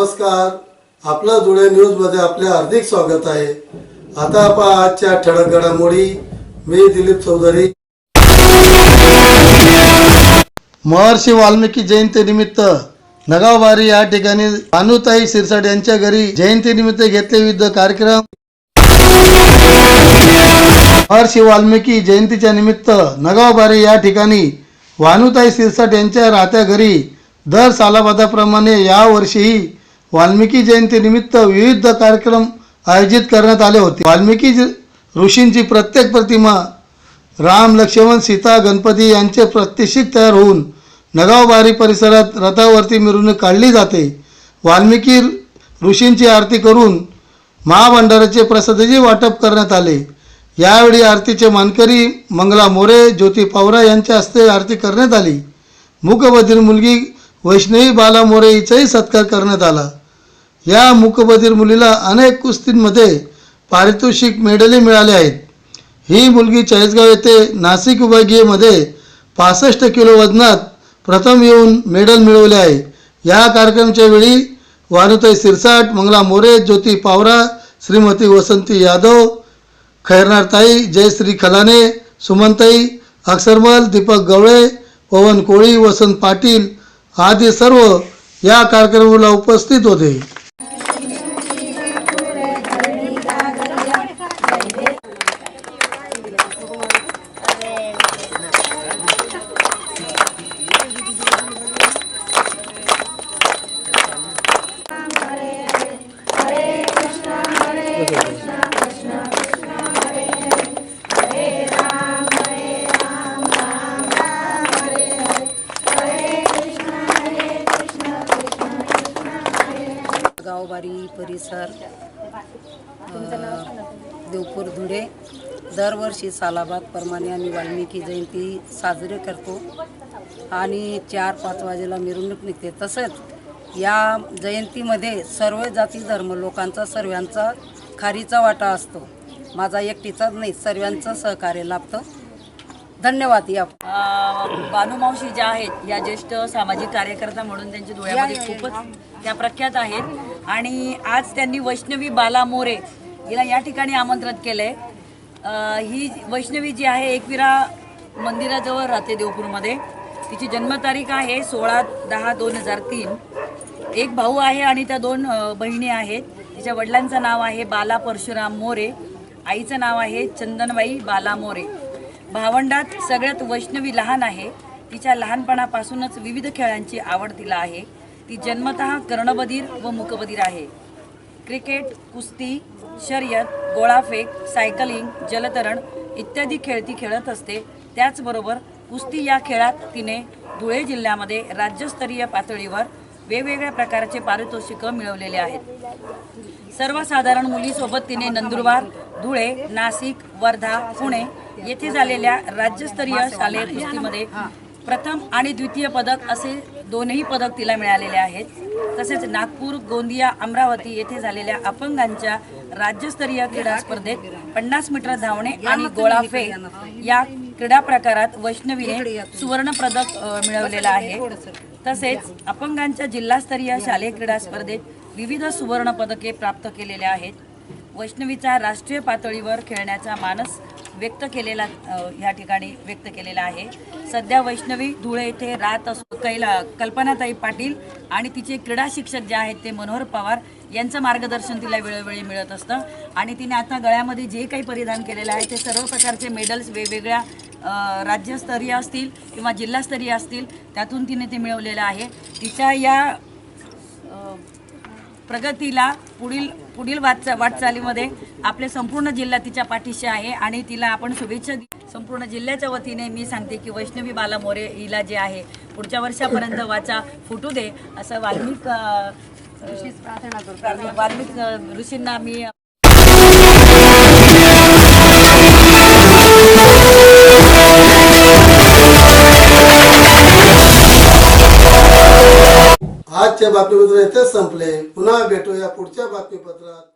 आपलं जुळे न्यूजमध्ये आपले हार्दिक स्वागत आहे. आता आपण आजच्या ठळक घडामोडी. मी दिलीप चौधरी. महर्षी वाल्मिकी जयंती निमित्त नगावबारी या ठिकाणी भानुताई सिरसाट यांच्या घरी जयंतीनिमित्त घेतले विविध कार्यक्रम. महर्षी वाल्मिकी जयंतीच्या निमित्त नगावबारी या ठिकाणी वानुताई सिरसाट यांच्या राहत्या घरी दर सालाबादाप्रमाणे यावर्षीही वाल्मिकी जयंतीनिमित्त विविध कार्यक्रम आयोजित करण्यात आले होते. वाल्मिकी ऋषींची प्रत्येक प्रतिमा राम लक्ष्मण सीता गणपती यांचे प्रत्यक्षित तयार होऊन नगावबारी परिसरात रथावरती मिरवणूक काढली जाते. वाल्मिकी ऋषींची आरती करून महाभंडाराचे प्रसादाचे वाटप करण्यात आले. यावेळी आरतीचे मानकरी मंगला मोरे ज्योती पावरा यांच्या हस्ते आरती करण्यात आली. मूकबधीर मुलगी वैष्णवी बाला मोरे हिचाही सत्कार करण्यात आला. या मुकबधीर मुलीला अनेक कुस्तींमध्ये पारितोषिक मेडले मिळाले आहेत. ही मुलगी चाळीसगाव येथे नाशिक विभागीयमध्ये पासष्ट किलो वजनात प्रथम येऊन मेडल मिळवले आहे. या कार्यक्रमाच्या वेळी वानुताई सिरसाट मंगला मोरे ज्योती पावरा श्रीमती वसंती यादव खैरनारताई जयश्री खलाने सुमनताई अक्षरमल दीपक गवळे पवन कोळी वसंत पाटील आदी सर्व या कार्यक्रमाला उपस्थित होते. गावबारी परिसर देवपूर धुळे. दरवर्षी सालाबादप्रमाणे आम्ही वाल्मिकी जयंती साजरी करतो. आणि चार पाच वाजेला मिरवणूक निघते. तसंच या जयंतीमध्ये सर्व जाती धर्म लोकांचा सर्वांचा खारीचा वाटा असतो. माझा एकटीचाच नाही सर्वांचं सहकार्य लाभतं. धन्यवाद या. बानुमावशी ज्या आहेत या ज्येष्ठ सामाजिक कार्यकर्ता म्हणून त्यांच्या डोळ्यामध्ये खूपच त्या प्रख्यात आहेत. आणि आज त्यांनी वैष्णवी बाला मोरे हिला या ठिकाणी आमंत्रित केलंय. अं, ही वैष्णवी जी आहे एकविरा मंदिराजवळ राहते देवपूरमध्ये. तिची जन्मतारीख आहे सोळा दहा दोन हजार तीन. एक भाऊ आहे आणि त्या दोन बहिणी आहेत. तिच्या वडिलांचं नाव आहे बाला परशुराम मोरे. आईचं नाव आहे चंदनबाई बाला मोरे. भावंडात सगळ्यात वैष्णवी लहान आहे. तिच्या लहानपणापासूनच विविध खेळांची आवड तिला आहे. ती जन्मतः कर्णबधीर व मुकबधीर आहे. क्रिकेट कुस्ती शर्यत गोळाफेक सायकलिंग जलतरण इत्यादी खेळ ती खेळत असते. त्याचबरोबर कुस्ती या खेळात तिने धुळे जिल्ह्यामध्ये राज्यस्तरीय पातळीवर वेगवेगळ्या प्रकारचे पारितोषिकं मिळवलेले आहेत. सर्वसाधारण मुलीसोबत तिने नंदुरबार धुळे नाशिक वर्धा पुणे येथे झालेल्या राज्यस्तरीय शालेय कुस्तीमध्ये प्रथम आणि द्वितीय पदक असे दोनही पदक तिला मिळालेले आहेत. तसेच नागपूर गोंदिया अमरावती येथे झालेल्या अपंगांच्या राज्यस्तरीय क्रीडा स्पर्धेत पन्नास मीटर धावणे आणि गोळाफेक या क्रीडा प्रकारात वैष्णवीने सुवर्ण पदक मिळवलेलं आहे. तसेच अपंगांच्या जिल्हास्तरीय शालेय क्रीडा स्पर्धेत विविध सुवर्ण पदके प्राप्त केलेले आहेत. वैष्णवीचा राष्ट्रीय पातळीवर खेळण्याचा मानस व्यक्त केलेला अ, या ठिकाणी व्यक्त केलेला आहे. सध्या वैष्णवी धुळे येथे राहत असून कैला कल्पनाताई पाटील आणि तिचे क्रीडा शिक्षक जे आहेत ते मनोहर पवार यांचं मार्गदर्शन तिला वेळोवेळी मिळत असतं. आणि तिने आता गळ्यामध्ये जे काही परिधान केलेलं आहे ते सर्व प्रकारचे मेडल्स वेगवेगळ्या राज्यस्तरीय असतील किंवा जिल्हास्तरीय असतील त्यातून तिने ते मिळवलेलं आहे. तिच्या या प्रगतीला पुढील पुढील वाटचा वाटचालीमध्ये आपले संपूर्ण जिल्हा तिच्या पाठीशी आहे आणि तिला आपण शुभेच्छा संपूर्ण जिल्ह्याच्या वतीने मी सांगते की वैष्णवी बाला मोरे हिला जे आहे पुढच्या वर्षापर्यंत वाचा फुटू दे असं वाल्मिक अ, प्रार्थना वाल्मिक ऋषींना मी आजच्या बातमीपत्र येथेच संपले. पुन्हा भेटूया पुढच्या बातमीपत्रात.